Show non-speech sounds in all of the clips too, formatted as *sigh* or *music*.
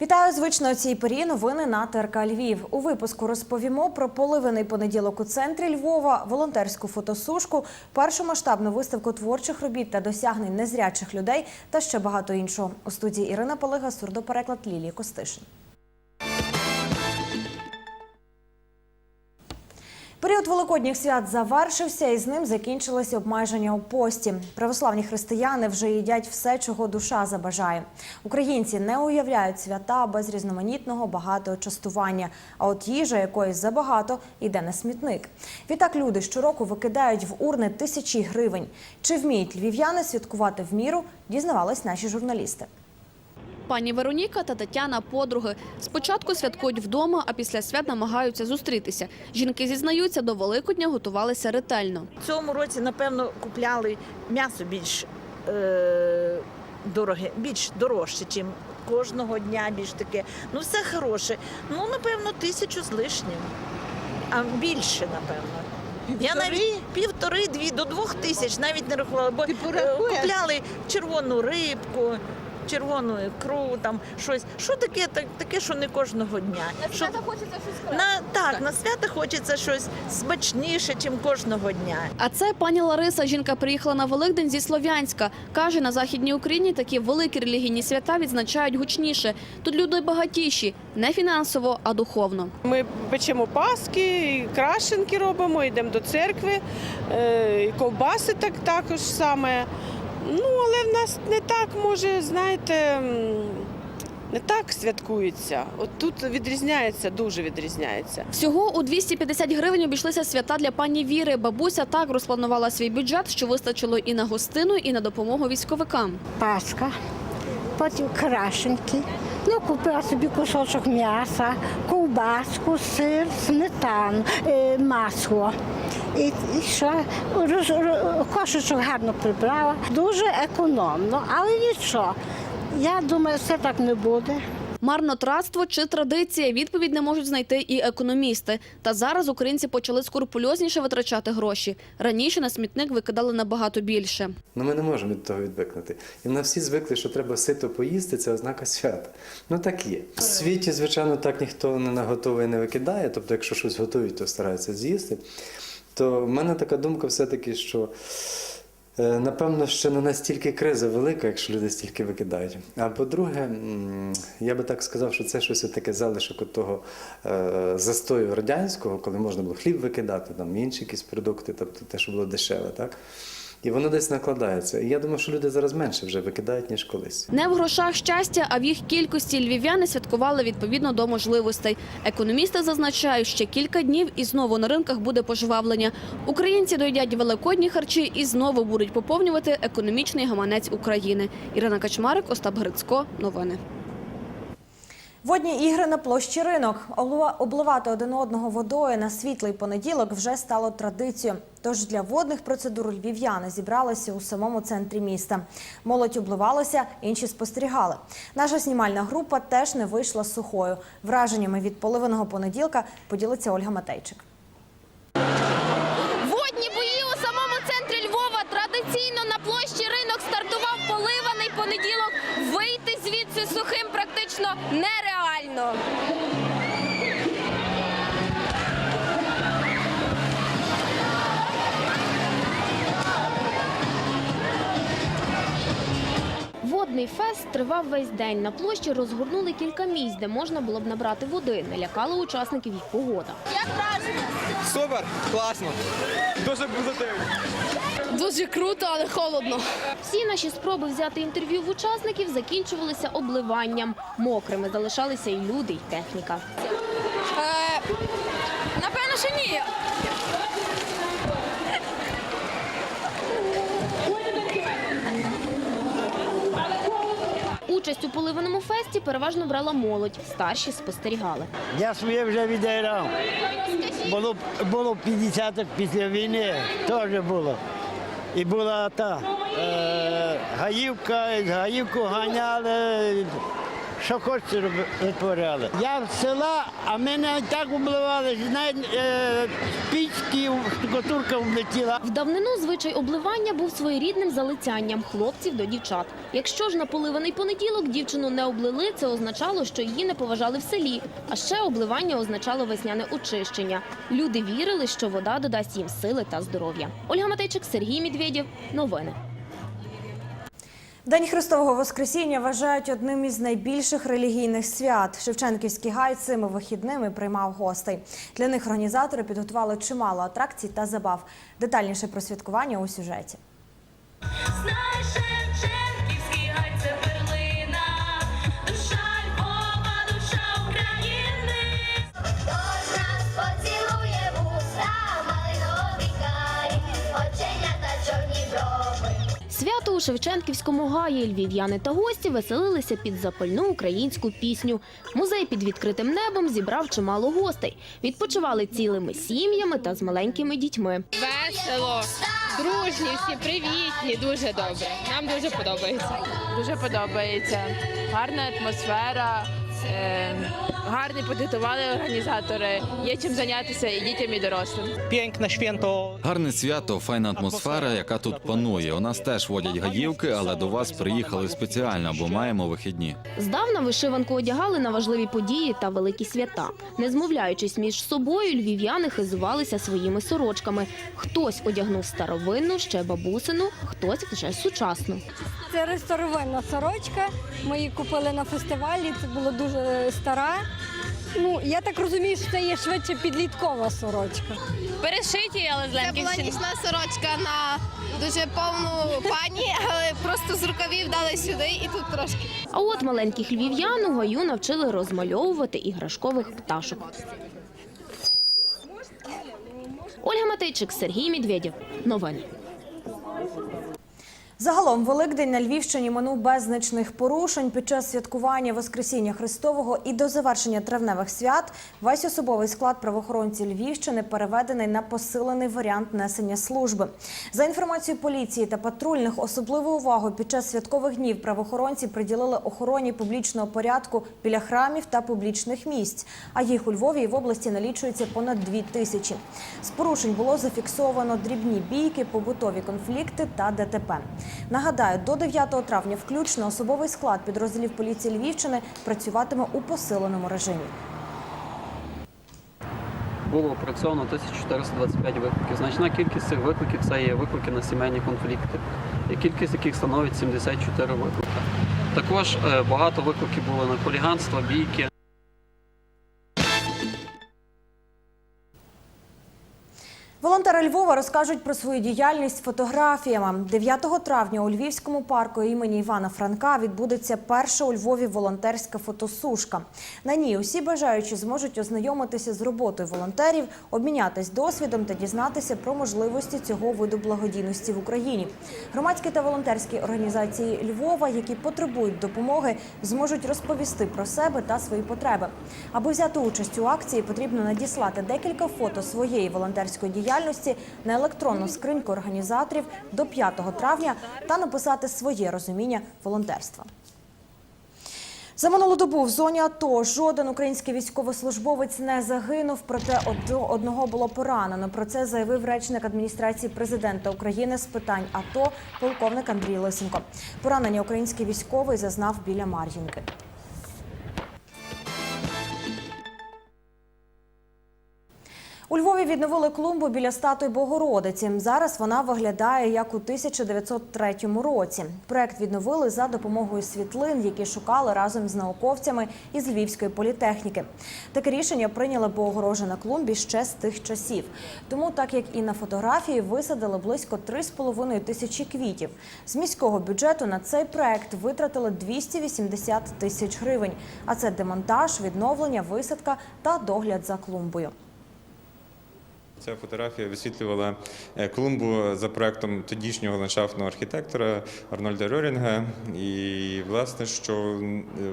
Вітаю звично цій порі. Новини на ТРК Львів. У випуску розповімо про поливений понеділок у центрі Львова, волонтерську фотосушку, першу масштабну виставку творчих робіт та досягнень незрячих людей та ще багато іншого. У студії Ірина Полига, сурдопереклад Лілії Костишин. Період великодніх свят завершився, і з ним закінчилися обмеження у пості. Православні християни вже їдять все, чого душа забажає. Українці не уявляють свята без різноманітного багатого частування. А от їжа якоїсь забагато йде на смітник. Відтак люди щороку викидають в урни тисячі гривень. Чи вміють львів'яни святкувати в міру? Дізнавались наші журналісти. Пані Вероніка та Тетяна – подруги. Спочатку святкують вдома, а після свят намагаються зустрітися. Жінки зізнаються, до Великодня готувалися ретельно. В цьому році, напевно, купляли м'ясо більш е, дороге, більш дорожче, ніж кожного дня більш таке. Ну, все хороше. Ну, напевно, тисячу з лишнім. А більше, напевно. Я навіть півтори-дві до двох тисяч навіть не рахувала, бо е, купляли червону рибку. Червону ікру, там щось. Що таке, так, таке, що не кожного дня. Що, хочеться щось на, так, на свято хочеться щось смачніше, ніж кожного дня. А це пані Лариса. Жінка приїхала на Великдень зі Слов'янська. Каже, на Західній Україні такі великі релігійні свята відзначають гучніше. Тут люди багатіші, не фінансово, а духовно. Ми печемо паски, і крашенки робимо, йдемо до церкви, е, і ковбаси так також саме. Ну, але в нас не так може, знаєте, не так святкується. От тут відрізняється, дуже відрізняється. Всього у 250 гривень обійшлися свята для пані Віри. Бабуся так розпланувала свій бюджет, що вистачило і на гостину, і на допомогу військовикам. Пасха, потім крашенки. Ну, купила собі кусочок м'яса, ковбаску, сир, сметану, е, масло. І, і що? Роз, кошечок гарно прибрала. Дуже економно, але нічого. Я думаю, все так не буде. Марнотратство чи традиція? Відповідь не можуть знайти і економісти. Та зараз українці почали скрупульозніше витрачати гроші. Раніше на смітник викидали набагато більше. Ну ми не можемо від того відвикнути. І в нас всі звикли, що треба сито поїсти, це ознака свята. Ну так є. В світі, звичайно, так ніхто не наготовує, не викидає. Тобто, якщо щось готують, то стараються з'їсти. То в мене така думка все-таки, що е, напевно ще не настільки криза велика, якщо люди стільки викидають. А по-друге, я би так сказав, що це щось таке залишок от того е, застою радянського, коли можна було хліб викидати, там інші якісь продукти, тобто те, що було дешеве, так? І воно десь накладається. І я думаю, що люди зараз менше вже викидають, ніж колись. Не в грошах щастя, а в їх кількості львів'яни святкували відповідно до можливостей. Економісти зазначають, ще кілька днів і знову на ринках буде пожвавлення. Українці доїдять великодні харчі і знову будуть поповнювати економічний гаманець України. Ірина Качмарик, Остап Грицько. Новини. Водні ігри на площі ринок. Облива- Обливати один одного водою на світлий понеділок вже стало традицією. Тож для водних процедур львів'яни зібралися у самому центрі міста. Молодь обливалася, інші спостерігали. Наша знімальна група теж не вийшла сухою. Враженнями від поливаного понеділка поділиться Ольга Матейчик. Водні бої у самому центрі Львова традиційно на площі ринок стартував поливаний понеділок. Вийти звідси сухим практично нереально. Водний фест тривав весь день. На площі розгорнули кілька місць, де можна було б набрати води. Не лякала учасників їх погода. Супер, класно. Дуже позитивно. Дуже круто, але холодно. Всі наші спроби взяти інтерв'ю в учасників закінчувалися обливанням. Мокрими залишалися і люди, і техніка. напевно, що ні. Участь у поливаному фесті переважно брала молодь. Старші спостерігали. Я своє вже відіграв. Було, було 50 після війни, теж було. І була та е, гаївка, гаївку ганяли, що роби- витворяли. Я з села, а мене так обливали, навіть е, пічки, штукатурка влетіла. В давнину звичай обливання був своєрідним залицянням хлопців до дівчат. Якщо ж на поливаний понеділок дівчину не облили, це означало, що її не поважали в селі. А ще обливання означало весняне очищення. Люди вірили, що вода додасть їм сили та здоров'я. Ольга Матейчик, Сергій Медведєв. Новини. День Христового Воскресіння вважають одним із найбільших релігійних свят. Шевченківський гай цими вихідними приймав гостей. Для них організатори підготували чимало атракцій та забав. Детальніше про святкування у сюжеті. У Шевченківському гаї львів'яни та гості веселилися під запальну українську пісню. Музей під відкритим небом зібрав чимало гостей. Відпочивали цілими сім'ями та з маленькими дітьми. Весело, дружні, всі привітні, дуже добре. Нам дуже подобається. Дуже подобається. Гарна атмосфера, е, гарні підготували організатори. Є чим зайнятися і дітям, і дорослим. Piękne święto. Гарне свято, файна атмосфера, яка тут панує. У нас теж водять гаївки, але до вас приїхали спеціально, бо маємо вихідні. Здавна вишиванку одягали на важливі події та великі свята. Не змовляючись між собою, львів'яни хизувалися своїми сорочками. Хтось одягнув старовинну, ще бабусину, хтось вже сучасну. Це ресторовинна сорочка. Ми її купили на фестивалі. Це була дуже стара. Ну, я так розумію, що це є швидше підліткова сорочка. Перешиті, але з Це була нічна сорочка на дуже повну пані, *laughs* але просто з рукавів дали сюди і тут трошки. А от маленьких львів'ян у гаю навчили розмальовувати іграшкових пташок. Ольга Матейчик, Сергій Медведєв. Новини. Загалом Великдень на Львівщині минув без значних порушень. Під час святкування Воскресіння Христового і до завершення травневих свят весь особовий склад правоохоронців Львівщини переведений на посилений варіант несення служби. За інформацією поліції та патрульних, особливу увагу під час святкових днів правоохоронці приділили охороні публічного порядку біля храмів та публічних місць. А їх у Львові і в області налічується понад дві тисячі. З порушень було зафіксовано дрібні бійки, побутові конфлікти та ДТП. Нагадаю, до 9 травня включно особовий склад підрозділів поліції Львівщини працюватиме у посиленому режимі. Було опрацьовано 1425 викликів. Значна кількість цих викликів це є виклики на сімейні конфлікти, кількість яких становить 74 виклики. Також е, багато викликів було на хуліганство, бійки. Волонтери Львова розкажуть про свою діяльність фотографіями. 9 травня у Львівському парку імені Івана Франка відбудеться перша у Львові волонтерська фотосушка. На ній усі бажаючі зможуть ознайомитися з роботою волонтерів, обмінятись досвідом та дізнатися про можливості цього виду благодійності в Україні. Громадські та волонтерські організації Львова, які потребують допомоги, зможуть розповісти про себе та свої потреби. Аби взяти участь у акції, потрібно надіслати декілька фото своєї волонтерської діяльності на електронну скриньку організаторів до 5 травня та написати своє розуміння волонтерства. За минулу добу в зоні АТО жоден український військовослужбовець не загинув, проте одного було поранено. Про це заявив речник адміністрації президента України з питань АТО полковник Андрій Лисенко. Поранення український військовий зазнав біля Мар'їнки. Львові відновили клумбу біля статуї Богородиці. Зараз вона виглядає як у 1903 році. Проект відновили за допомогою світлин, які шукали разом з науковцями із Львівської політехніки. Таке рішення прийняли, бо огорожа на клумбі ще з тих часів. Тому, так як і на фотографії, висадили близько 3,5 тисячі квітів. З міського бюджету на цей проект витратили 280 тисяч гривень. А це демонтаж, відновлення, висадка та догляд за клумбою. Ця фотографія висвітлювала е, клумбу за проектом тодішнього ландшафтного архітектора Арнольда Рьорінга. І, власне, що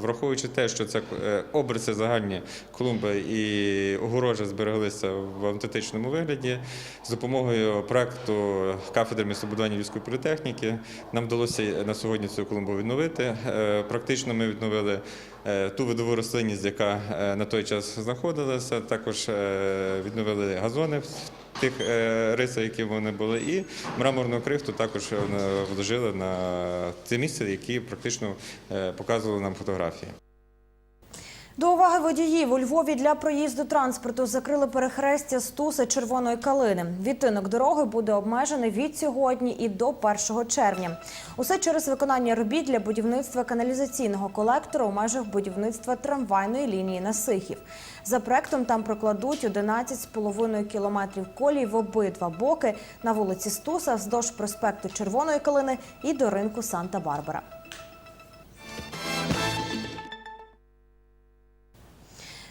враховуючи те, що це е, обриси загальні клумби і огорожа збереглися в автентичному вигляді, з допомогою проекту кафедри містобудування Львівської політехніки нам вдалося на сьогодні цю клумбу відновити. Е, Практично ми відновили е, ту видову рослинність, яка е, на той час знаходилася. Також е, відновили газони тих е, рисах, які вони були, і мраморну крихту також е, вложили на те місце, які практично е, показували нам фотографії. До уваги водіїв у Львові для проїзду транспорту закрили перехрестя Стуса Червоної калини. Відтинок дороги буде обмежений від сьогодні і до 1 червня. Усе через виконання робіт для будівництва каналізаційного колектора у межах будівництва трамвайної лінії на Сихів. За проектом там прокладуть 11,5 кілометрів колій в обидва боки на вулиці Стуса вздовж проспекту Червоної калини і до ринку Санта-Барбара.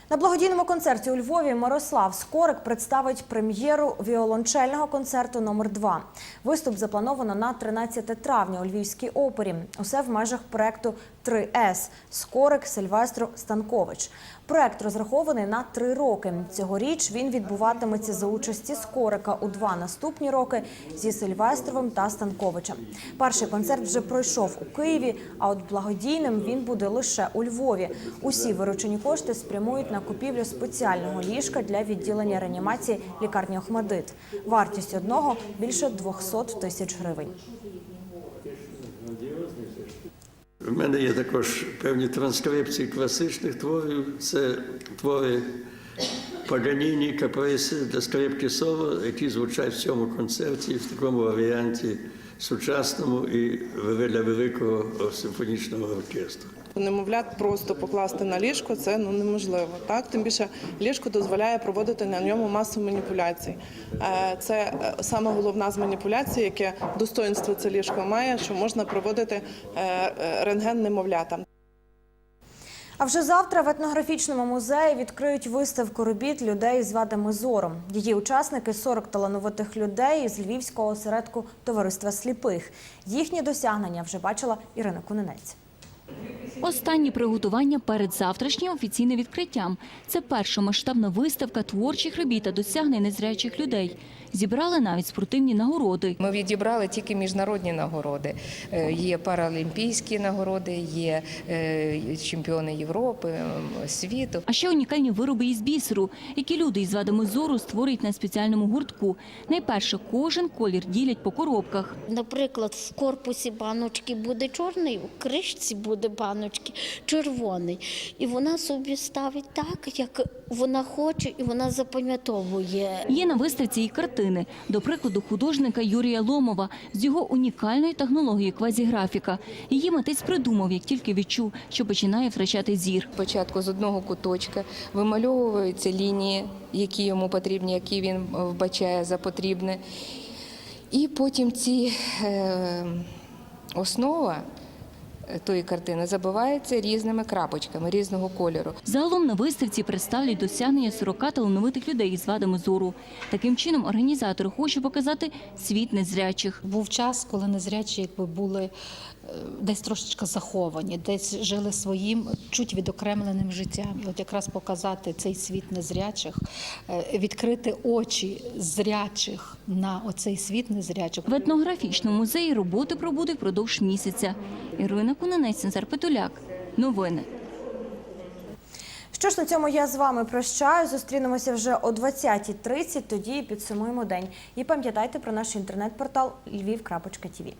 На благодійному концерті у Львові Мирослав Скорик представить прем'єру віолончельного концерту номер 2 Виступ заплановано на 13 травня у Львівській опері. Усе в межах проекту 3С Скорик Сильвестро Станкович. Проект розрахований на три роки. Цьогоріч він відбуватиметься за участі Скорика у два наступні роки зі Сильвестровим та Станковичем. Перший концерт вже пройшов у Києві, а от благодійним він буде лише у Львові. Усі виручені кошти спрямують на купівлю спеціального ліжка для відділення реанімації лікарні Охмадит. Вартість одного більше 200 тисяч гривень. У мене є також певні транскрипції класичних творів. Це твори Паганіні, Каприси для скрипки соло, які звучать в цьому концерті в такому варіанті сучасному і для великого симфонічного оркестру. Немовлят просто покласти на ліжко це ну неможливо. Так тим більше ліжко дозволяє проводити на ньому масу маніпуляцій. Е, Це е, саме головна з маніпуляцій, яке достоинство це ліжко має, що можна проводити е, рентген немовлятам. А вже завтра в етнографічному музеї відкриють виставку робіт людей з вадами зору. Її учасники 40 талановитих людей із Львівського осередку товариства сліпих. Їхні досягнення вже бачила Ірина Кунинець. Останні приготування перед завтрашнім офіційним відкриттям. Це перша масштабна виставка творчих робіт та досягнень незрячих людей. Зібрали навіть спортивні нагороди. Ми відібрали тільки міжнародні нагороди. Е, Є паралімпійські нагороди, є е, чемпіони Європи, світу. А ще унікальні вироби із бісеру, які люди із вадами зору створюють на спеціальному гуртку. Найперше кожен колір ділять по коробках. Наприклад, в корпусі баночки буде чорний, у кришці буде баночки червоний. І вона собі ставить так, як вона хоче, і вона запам'ятовує. Є на виставці і картини. До прикладу, художника Юрія Ломова з його унікальною технологією квазіграфіка. Її митець придумав, як тільки відчув, що починає втрачати зір. Спочатку з одного куточка вимальовуються лінії, які йому потрібні, які він вбачає за потрібне. І потім ці е, основа тої картини забивається різними крапочками різного кольору. Загалом на виставці представлять досягнення 40 талановитих людей із вадами зору. Таким чином організатори хочуть показати світ незрячих. Був час, коли незрячі якби були десь трошечки заховані, десь жили своїм чуть відокремленим життям. І от якраз показати цей світ незрячих, е, відкрити очі зрячих на оцей світ незрячих. В етнографічному музеї роботи пробуде впродовж місяця. Ірина Кунинець, Цезар Петуляк. Новини. Що ж на цьому я з вами прощаю. Зустрінемося вже о 20.30, Тоді підсумуємо день. І пам'ятайте про наш інтернет-портал lviv.tv.